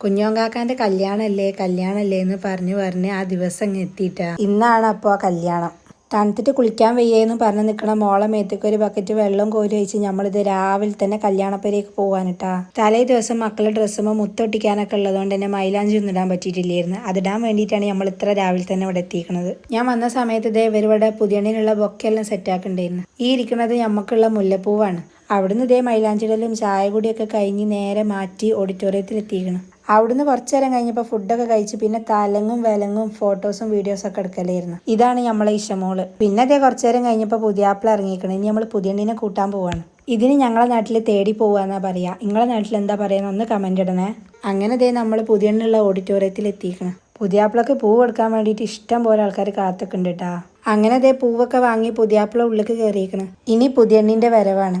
കുഞ്ഞോങ്കാക്കാന്റെ കല്യാണല്ലേ കല്യാണല്ലേ എന്ന് പറഞ്ഞു പറഞ്ഞ് ആ ദിവസം അങ്ങ് എത്തിയിട്ടാ. ഇന്നാണ് അപ്പോൾ കല്യാണം. തണുത്തിട്ട് കുളിക്കാൻ വയ്യേന്ന് പറഞ്ഞ് നിൽക്കണ മോളെ മേത്തേക്ക് ഒരു ബക്കറ്റ് വെള്ളം കോരി വെച്ച് നമ്മളിത് രാവിലെ തന്നെ കല്യാണപ്പരേക്ക് പോകാനിട്ടാ തലേ ദിവസം മക്കളെ ഡ്രസ്സുമ്പോൾ മുത്തൊട്ടിക്കാനൊക്കെ ഉള്ളതുകൊണ്ട് തന്നെ മൈലാഞ്ചി ഒന്നും ഇടാൻ പറ്റിയിട്ടില്ലായിരുന്നു. അതിടാൻ വേണ്ടിയിട്ടാണ് നമ്മൾ ഇത്ര രാവിലെ തന്നെ ഇവിടെ എത്തിക്കുന്നത് ഞാൻ വന്ന സമയത്ത് ഇതേ ഇവരിവിടെ പുതിയണ്ണിനുള്ള ബൊക്കെല്ലാം സെറ്റാക്കുന്നുണ്ടായിരുന്നു ഈ ഇരിക്കുന്നത് നമുക്കുള്ള മുല്ലപ്പൂവാണ്. അവിടുന്ന് ഇതേ മൈലാഞ്ചിടലും ചായ കൂടിയൊക്കെ കഴിഞ്ഞ് നേരെ മാറ്റി ഓഡിറ്റോറിയത്തിൽ എത്തിക്കണം അവിടുന്ന് കുറച്ചു നേരം കഴിഞ്ഞപ്പോൾ ഫുഡൊക്കെ കഴിച്ച് പിന്നെ തലങ്ങും വിലങ്ങും ഫോട്ടോസും വീഡിയോസും ഒക്കെ എടുക്കലായിരുന്നു. ഇതാണ് നമ്മളെ ഇഷമോൾ പിന്നെ അതേ കുറച്ചു നേരം കഴിഞ്ഞപ്പോൾ പുതിയ ആപ്പിൾ ഇറങ്ങിയിരിക്കണം ഇനി നമ്മൾ പുതിയണ്ണിനെ കൂട്ടാൻ പോവാണ്. ഇതിന് ഞങ്ങളെ നാട്ടിൽ തേടി പോവാന്നാ പറയാ. നിങ്ങളെ നാട്ടിൽ എന്താ പറയുക ഒന്ന് കമന്റ് ഇടണേ. അങ്ങനെ ദേ നമ്മൾ പുതിയണ്ണിലുള്ള ഓഡിറ്റോറിയത്തിൽ എത്തിക്കണം പുതിയാപ്പിളക്ക് പൂവ് എടുക്കാൻ വേണ്ടിയിട്ട് ഇഷ്ടം പോലെ ആൾക്കാർ കാത്തൊക്കെണ്ട് കേട്ടാ അങ്ങനെ ദേ പൂവൊക്കെ വാങ്ങി പുതിയാപ്പിള ഉള്ളിലേക്ക് കയറിയിരിക്കണം ഇനി പുതിയണ്ണിന്റെ വരവാണ്.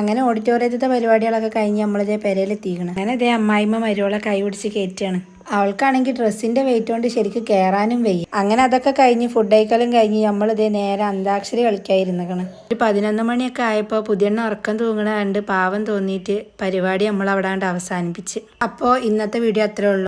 അങ്ങനെ ഓഡിറ്റോറിയത്തിലെ പരിപാടികളൊക്കെ കഴിഞ്ഞ് നമ്മളിതേ പെരയിലെത്തിക്കണം അങ്ങനെ ഇതേ അമ്മായിമ്മ മരുവളെ കൈ പിടിച്ച് കയറ്റുകയാണ് അവൾക്കാണെങ്കിൽ ഡ്രസ്സിന്റെ വെയിറ്റ് കൊണ്ട് ശരിക്കും കയറാനും വയ്യ. അങ്ങനെ അതൊക്കെ കഴിഞ്ഞ് ഫുഡ് കഴിക്കലും കഴിഞ്ഞ് നമ്മളിതേ നേരെ അന്താക്ഷരി കളിക്കാതിരുന്നേക്കണം ഒരു പതിനൊന്ന് മണിയൊക്കെ ആയപ്പോൾ പുതിയെണ്ണ ഉറക്കം തൂങ്ങണ കണ്ട് പാവം തോന്നിയിട്ട് പരിപാടി നമ്മൾ അവിടെ കണ്ട് അവസാനിപ്പിച്ച്. അപ്പോൾ ഇന്നത്തെ വീഡിയോ അത്രേ ഉള്ളൂ.